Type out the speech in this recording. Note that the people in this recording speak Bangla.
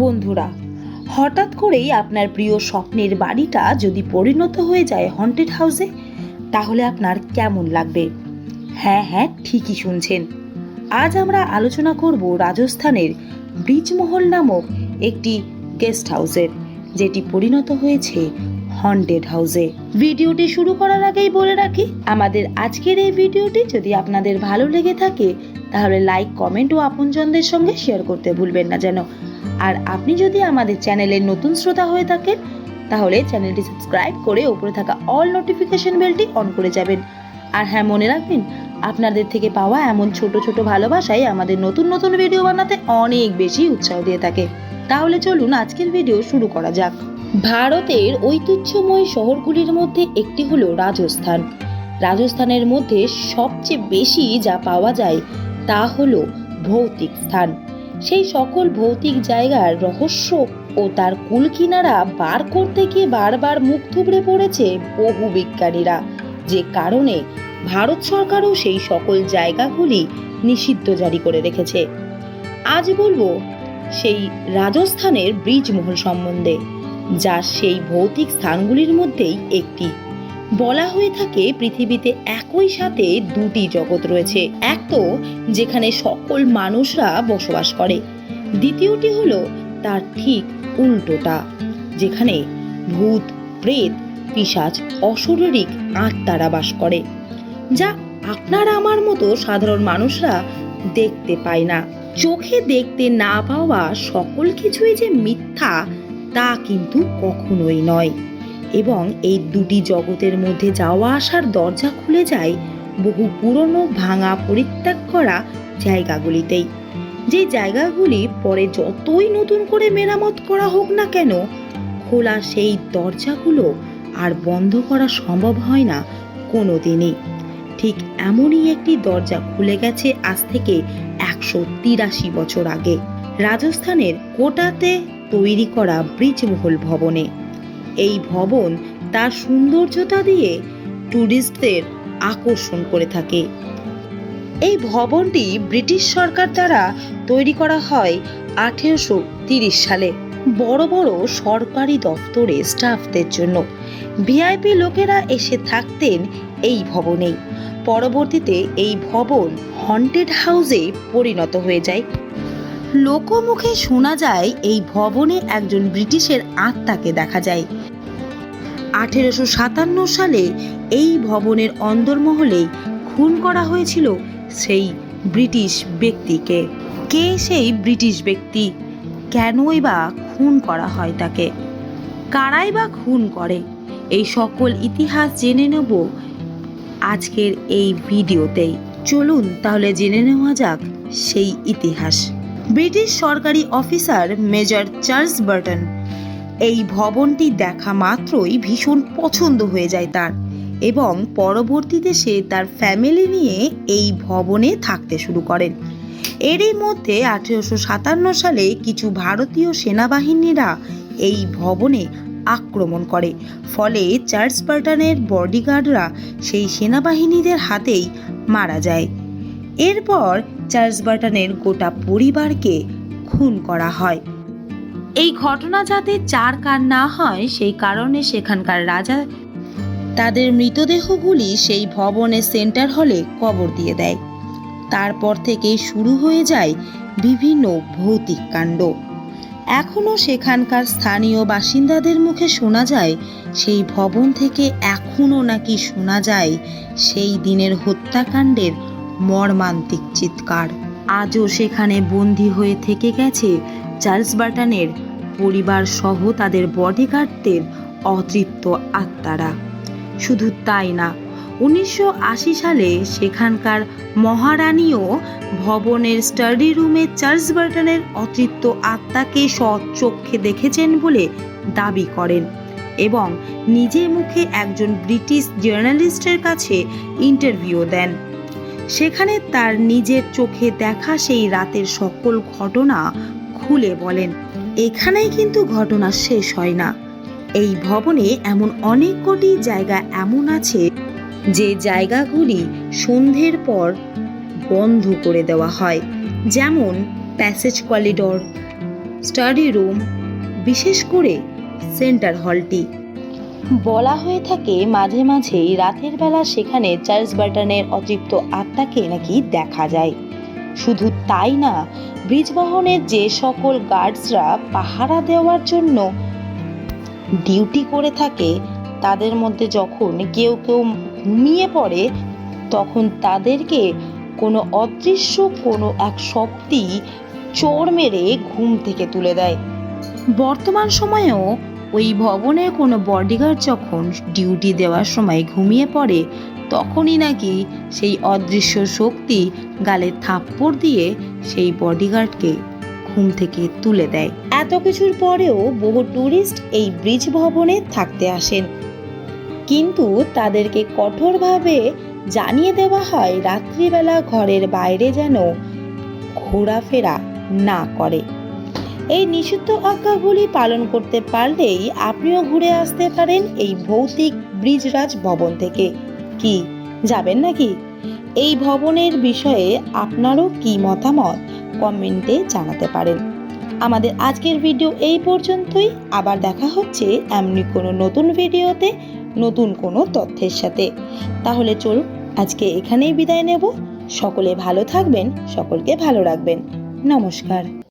বন্ধুরা, হঠাৎ করেই আপনার প্রিয় স্বপ্নের বাড়িটা যদি পরিণত হয়ে যায় হন্টেড হাউসে তাহলে আপনার কেমন লাগবে? হ্যাঁ হ্যাঁ ঠিকই শুনছেন। আজ আমরা আলোচনা করব রাজস্থানের ব্রিজমহল নামক একটি গেস্ট হাউসের যেটি পরিণত হয়েছে হন্টেড হাউসে ভিডিওটি শুরু করার আগেই বলে রাখি, আমাদের আজকের এই ভিডিওটি যদি আপনাদের ভালো লেগে থাকে, তাহলে লাইক কমেন্ট ও আপনজনদের সঙ্গে শেয়ার করতে ভুলবেন না যেন। আর আপনি যদি আমাদের চ্যানেলের নতুন শ্রোতা হয়ে থাকেন, তাহলে চ্যানেলটি সাবস্ক্রাইব করে উপরে থাকা অল নোটিফিকেশন বেলটি অন করে যাবেন। আর হ্যাঁ মনে রাখবেন, আপনাদের থেকে পাওয়া এমন ছোট ছোট ভালোবাসাই আমাদের নতুন নতুন ভিডিও বানাতে অনেক বেশি উৎসাহ দিয়ে থাকে। তাহলে চলুন আজকের ভিডিও শুরু করা যাক। ভারতের ঐতিহ্যময় শহরগুলির মধ্যে একটি হলো রাজস্থান। রাজস্থানের মধ্যে সবচেয়ে বেশি যা পাওয়া যায় তা হলো ভৌতিক স্থান। সেই সকল ভৌতিক জায়গার রহস্য ও তার কুলকিনারা বার করতে গিয়ে বারবার মুখ থুবড়ে পড়েছে বহু বিজ্ঞানীরা, যে কারণে ভারত সরকারও সেই সকল জায়গাগুলি নিষিদ্ধ জারি করে রেখেছে। আজ বলব, সেই রাজস্থানের ব্রিজমহল সম্বন্ধে, যা সেই ভৌতিক স্থানগুলির মধ্যেই একটি। বলা হয়ে থাকে পৃথিবীতে একই সাথে দুটি জগৎ রয়েছে। এক তো যেখানে সকল মানুষরা বসবাস করে। দ্বিতীয়টি হলো তার ঠিক উল্টোটা, যেখানে ভূত, প্রেত, পিশাচ, অশরীরিক আত্মারা বাস করে। যা আপনার আমার মতো সাধারণ মানুষরা দেখতে পায় না। চোখে দেখতে না পাওয়া সকল কিছুই যে মিথ্যা, তা কিন্তু কখনোই নয়। এবং এই দুটি জগতের মধ্যে যাওয়া আসার দরজা খুলে যায় বহু পুরনো ভাঙা পরিত্যাগ করা জায়গাগুলিতেই। যে জায়গাগুলি পরে যতই নতুন করে মেরামত করা হোক না কেন, খোলা সেই দরজাগুলো আর বন্ধ করা সম্ভব হয় না কোনো দিনই ঠিক এমনই একটি দরজা খুলে গেছে আজ থেকে একশো তিরাশি বছর আগে। রাজস্থানের কোটাতে তৈরি করা ব্রিজমহল ভবনে। এই ভবন তার সৌন্দর্যতা দিয়ে ট্যুরিস্টদের আকর্ষণ করে থাকে। এই ভবনটি ব্রিটিশ সরকার দ্বারা তৈরি করা হয় আঠেরোশো তিরিশ সালে। বড় বড় সরকারি দপ্তরে স্টাফদের জন্য। ভিআইপি লোকেরা এসে থাকতেন এই ভবনেই। পরবর্তীতে এই ভবন হন্টেড হাউসে পরিণত হয়ে যায়। লোকমুখে শোনা যায় এই ভবনে একজন ব্রিটিশের আত্মাকে দেখা যায়। আঠেরোশো সাতান্ন সালে এই ভবনের অন্দরমহলেই খুন করা হয়েছিল সেই ব্রিটিশ ব্যক্তিকে। কে সেই ব্রিটিশ ব্যক্তি? কেনই বা খুন করা হয় তাকে? কারাই বা খুন করে? এই সকল ইতিহাস জেনে নেব আজকের এই ভিডিওতেই চলুন তাহলে জেনে নেওয়া যাক সেই ইতিহাস। ব্রিটিশ সরকারি অফিসার মেজর চার্লস বার্টন এই ভবনটি দেখা মাত্রই ভীষণ পছন্দ হয়ে যায় তার এবং পরবর্তীতে সে তার ফ্যামিলি নিয়ে এই ভবনে থাকতে শুরু করেন। এরই মধ্যে আঠেরোশো সাতান্ন সালে কিছু ভারতীয় সেনাবাহিনীরা এই ভবনে আক্রমণ করে। ফলে চার্লস বার্টনের বডিগার্ডরা সেই সেনাবাহিনীদের হাতেই মারা যায়। এরপর চার্লস বার্টনের গোটা পরিবারকে খুন করা হয়। এই ঘটনা যাতে চার কার না হয়, সেই কারণে সেখানকার রাজা তাদের মৃতদেহগুলি সেই ভবনের সেন্টার হলে কবর দিয়ে দেয়। তারপর থেকেই শুরু হয়ে যায় বিভিন্ন ভৌতিক কাণ্ড। এখনও সেখানকার স্থানীয় বাসিন্দাদের মুখে শোনা যায়, সেই ভবন থেকে এখনও নাকি শোনা যায় সেই দিনের হত্যাকাণ্ডের মর্মান্তিক চিৎকার। আজও সেখানে বন্দী হয়ে থেকে গেছে চার্লস বার্টনের পরিবার সহ তাদের বডিগার্ডদের অতৃপ্ত আত্মারা। শুধু তাই না, উনিশশো আশি সালে সেখানকার মহারানীও ভবনের স্টাডি রুমে চার্লস বার্টনের অতৃপ্ত আত্মাকে চক্ষে দেখেছেন বলে দাবি করেন এবং নিজে মুখে একজন ব্রিটিশ জার্নালিস্টের কাছে ইন্টারভিউ দেন। সেখানে তার নিজের চোখে দেখা সেই রাতের সকল ঘটনা খুলে বলেন। এখানেই কিন্তু ঘটনা শেষ হয় না। এই ভবনে এমন অনেক কোটি জায়গা এমন আছে যে জায়গাগুলি সন্ধ্যের পর বন্ধ করে দেওয়া হয়। যেমন প্যাসেজ করিডর স্টাডি রুম, বিশেষ করে সেন্টার হলটি। বলা হয়ে থাকে মাঝে মাঝেই রাতের বেলা সেখানে চার্লস বাটনের অতৃপ্ত আত্মাকে নাকি দেখা যায়। শুধু তাই না ব্রিজ বহনের যে সকল গার্ডসরা পাহারা দেওয়ার জন্য ডিউটি করে থাকে, তাদের মধ্যে যখন কেউ কেউ ঘুমিয়ে পড়ে, তখন তাদেরকে কোনো অদৃশ্য, কোনো এক শক্তি চোর মেরে ঘুম থেকে তুলে দেয়। বর্তমান সময়েও ওই ভবনের কোনো বডিগার্ড যখন ডিউটি দেওয়ার সময় ঘুমিয়ে পড়ে, তখনই নাকি সেই অদৃশ্য শক্তি গালে থাপ্পড় দিয়ে সেই বডিগার্ডকে ঘুম থেকে তুলে দেয়। এত কিছুর পরেও বহু ট্যুরিস্ট এই ব্রিজ ভবনে থাকতে আসেন। কিন্তু তাদেরকে কঠোরভাবে জানিয়ে দেওয়া হয়, রাত্রিবেলা ঘরের বাইরে যেন ঘোরাফেরা না করে। এই নিষিদ্ধ আজ্ঞাগুলি পালন করতে পারলেই আপনিও ঘুরে আসতে পারেন এই ভৌতিক ব্রিজরাজ ভবন থেকে। কি যাবেন নাকি? এই ভবনের বিষয়ে আপনারও কি মতামত? কমেন্টে জানাতে পারেন। আমাদের আজকের ভিডিও এই পর্যন্তই। আবার দেখা হচ্ছে এমনি কোনো নতুন ভিডিওতে, নতুন কোনো তথ্যের সাথে। তাহলে চলুন, আজকে এখানেই বিদায় নেব। সকলে ভালো থাকবেন, সকলকে ভালো রাখবেন। নমস্কার।